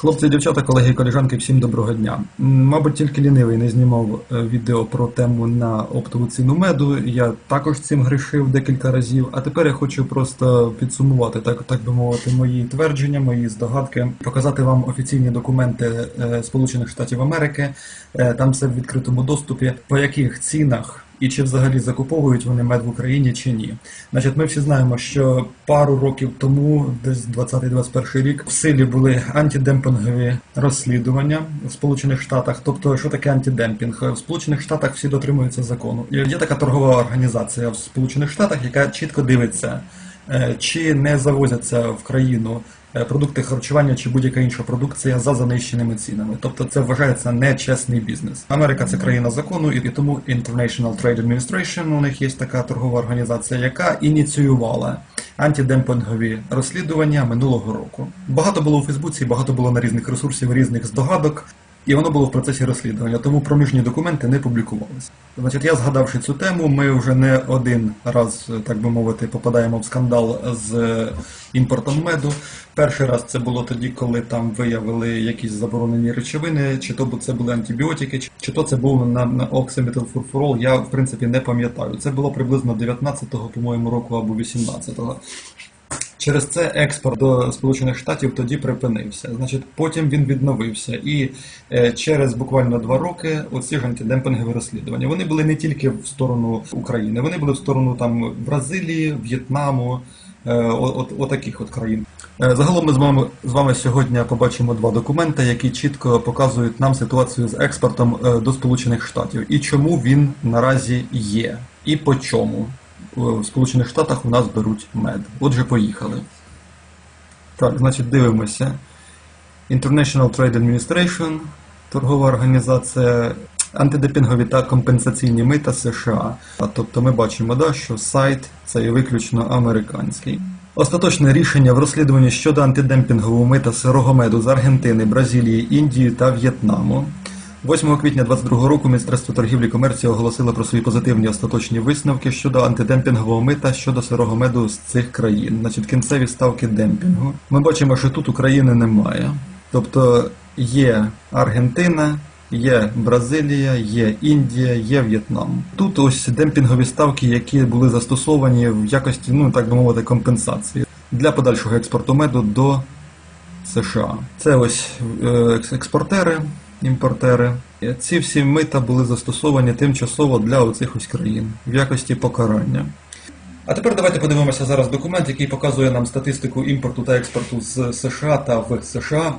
Хлопці, дівчата, колеги колежанки, всім доброго дня. Мабуть, тільки лінивий не знімав е, відео про тему на оптову ціну меду. Я також цим грішив декілька разів. А тепер я хочу просто підсумувати, так, так би мовити, мої твердження, мої здогадки, показати вам офіційні документи е, Сполучених Штатів Америки. Е, Там все в відкритому доступі, по яких цінах. І чи взагалі закуповують вони мед в Україні чи ні? Значить, ми всі знаємо, що пару років тому, десь 20-21 рік, в силі були антидемпінгові розслідування в Сполучених Штатах. Тобто, що таке антидемпінг? В Сполучених Штатах всі дотримуються закону. Є така торгова організація в Сполучених Штатах, яка чітко дивиться, чи не завозяться в країну е, продукти харчування чи будь-яка інша продукція за занищеними цінами. Тобто це вважається нечесний бізнес. Америка це країна закону, і тому International Trade Administration, у них є така торгова організація, яка ініціювала антидемпінгові розслідування минулого року. Багато було у Фейсбуці, багато було на різних ресурсів, різних здогадок. І воно було в процесі розслідування, тому проміжні документи не публікувалися. Значить, я згадавши цю тему, ми вже не один раз, так би мовити, попадаємо в скандал з е, імпортом меду. Перший раз це було тоді, коли там виявили якісь заборонені речовини, чи то це були антибіотики, чи- то це був на, на оксиметилфурфурол, я в принципі не пам'ятаю. Це було приблизно 19-го, по-моєму, року або 18-го. Через це експорт до Сполучених Штатів тоді припинився. Значить, потім він відновився. І е, через буквально два роки оці ж антидемпінгові розслідування. Вони були не тільки в сторону України, вони були в сторону там Бразилії, В'єтнаму, е, от, от, отаких от країн. Е, Загалом ми з вами з вами сьогодні побачимо два документи, які чітко показують нам ситуацію з експортом до Сполучених Штатів і чому він наразі є, і по чому в Сполучених Штатах у нас беруть мед. Отже, поїхали. Так, значить, дивимося. International Trade Administration, торгова організація, антидепінгові та компенсаційні мита США. А, Тобто ми бачимо, да, що сайт це є виключно американський. Остаточне рішення в розслідуванні щодо антидемпінгового мита сирого меду з Аргентини, Бразилії, Індії та В'єтнаму. 8 квітня 2022 року Міністерство торгівлі і комерції оголосило про свої позитивні остаточні висновки щодо антидемпінгового мита щодо сирого меду з цих країн. Значить, кінцеві ставки демпінгу. Ми бачимо, що тут України немає. Тобто є Аргентина, є Бразилія, є Індія, є В'єтнам. Тут ось демпінгові ставки, які були застосовані в якості, ну так би мовити, компенсації для подальшого експорту меду до США. Це ось е, експортери, імпортери. Ці всі мита були застосовані тимчасово для оцих ось країн в якості покарання. А тепер давайте подивимося зараз документ, який показує нам статистику імпорту та експорту з США та в США,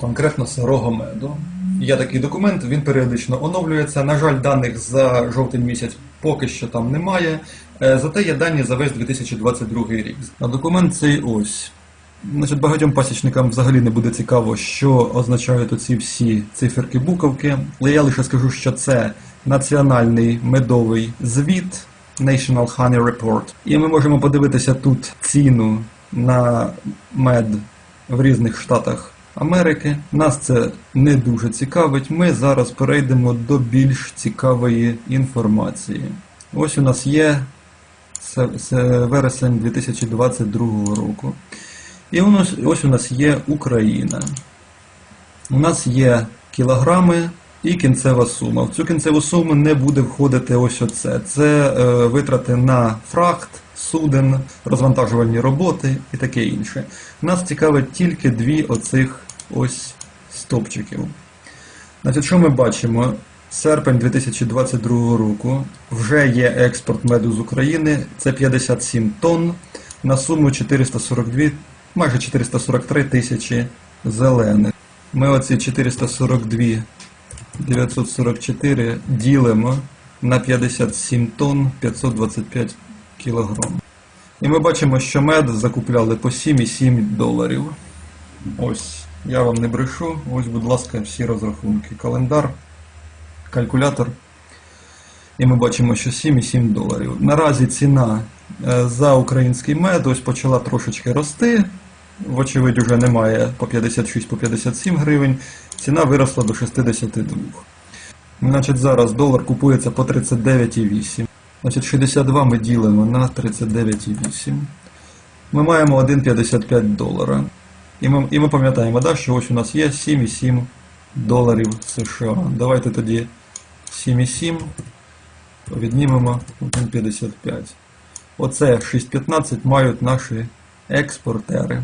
конкретно сирого меду. Є такий документ, він періодично оновлюється. На жаль, даних за жовтень місяць поки що там немає. Е, Зате є дані за весь 2022 рік. А документ цей ось. Значить, багатьом пасічникам взагалі не буде цікаво, що означають оці всі циферки буковки. Але я лише скажу, що це національний медовий звіт National Honey Report. І ми можемо подивитися тут ціну на мед в різних штатах Америки. Нас це не дуже цікавить. Ми зараз перейдемо до більш цікавої інформації. Ось у нас є вересень 2022 року. І ось у нас є Україна. У нас є кілограми і кінцева сума. В цю кінцеву суму не буде входити ось оце. Це е, витрати на фрахт, суден, розвантажувальні роботи і таке інше. Нас цікавить тільки дві оцих ось стопчиків. Значить, що ми бачимо? Серпень 2022 року вже є експорт меду з України. Це 57 тонн на суму 442, майже 443 тисячі зелених. Ми оці 442 944 ділимо на 57 тонн 525 кілограм. І ми бачимо, що мед закупляли по 7,7 доларів. Ось, я вам не брешу. Ось, будь ласка, всі розрахунки. Календар, калькулятор. І ми бачимо, що 7,7 доларів. Наразі ціна е, за український мед ось почала трошечки рости. Вочевидь, вже немає по 56 по 57 гривень. Ціна виросла до 62. Значить, зараз долар купується по 39,8. Значить, 62 ми ділимо на 39,8. Ми маємо 1,55 долара. І ми, і ми пам'ятаємо, да, що ось у нас є 7,7 доларів США. Давайте тоді 7,7 віднімемо 1,55. Оце 6,15 мають наші експортери.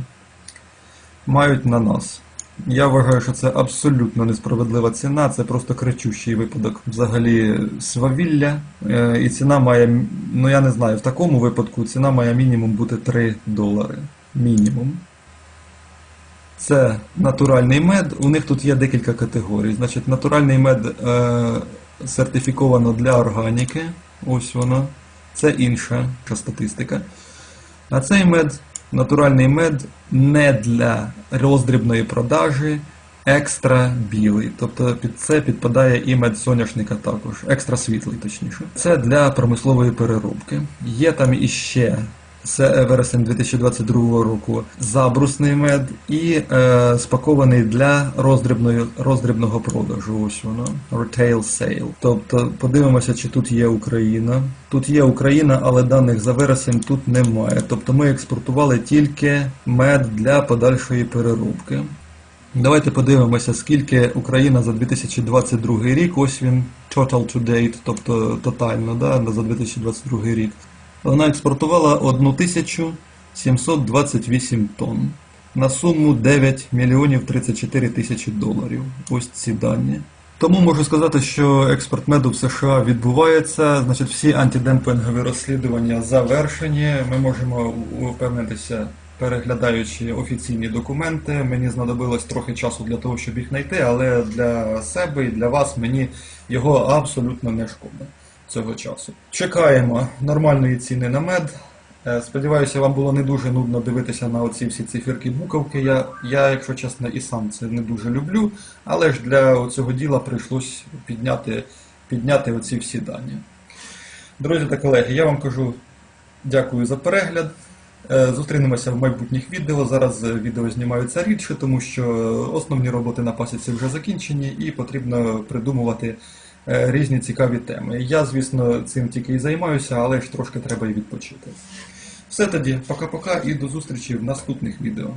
Мають на нас. Я вважаю, що це абсолютно несправедлива ціна, це просто кричущий випадок взагалі свавілля. Е, І ціна має, ну я не знаю, в такому випадку ціна має мінімум бути 3 долари. Мінімум. Це натуральний мед. У них тут є декілька категорій. Значить, натуральний мед е, сертифіковано для органіки. Ось воно. Це інша статистика. А цей мед, натуральний мед, не для роздрібної продажі, екстра білий. Тобто під це підпадає і мед соняшника також, екстра світлий, точніше. Це для промислової переробки. Є там іще. Це вересень 2022 року забрусний мед і е, спакований для роздрібної, роздрібного продажу. Ось воно. Retail sale. Тобто подивимося, чи тут є Україна. Тут є Україна, але даних за вересень тут немає. Тобто ми експортували тільки мед для подальшої переробки. Давайте подивимося, скільки Україна за 2022 рік, ось він total to date, тобто тотально, да, за 2022 рік. Вона експортувала 1728 тонн на суму 9 мільйонів 34 тисячі доларів. Ось ці дані. Тому можу сказати, що експорт меду в США відбувається. Значить, всі антидемпінгові розслідування завершені. Ми можемо упевнитися, переглядаючи офіційні документи. Мені знадобилось трохи часу для того, щоб їх знайти, але для себе і для вас мені його абсолютно не шкода цього часу. Чекаємо нормальної ціни на мед. Е, Сподіваюся, вам було не дуже нудно дивитися на оці всі циферки буковки. Я, я, якщо чесно, і сам це не дуже люблю, але ж для цього діла прийшлось підняти, підняти оці всі дані. Друзі та колеги, я вам кажу дякую за перегляд. Е, Зустрінемося в майбутніх відео. Зараз е, відео знімаються рідше, тому що основні роботи на пасіці вже закінчені і потрібно придумувати різні цікаві теми. Я, звісно, цим тільки і займаюся, але ж трошки треба і відпочити. Все тоді, пока-пока і до зустрічі в наступних відео.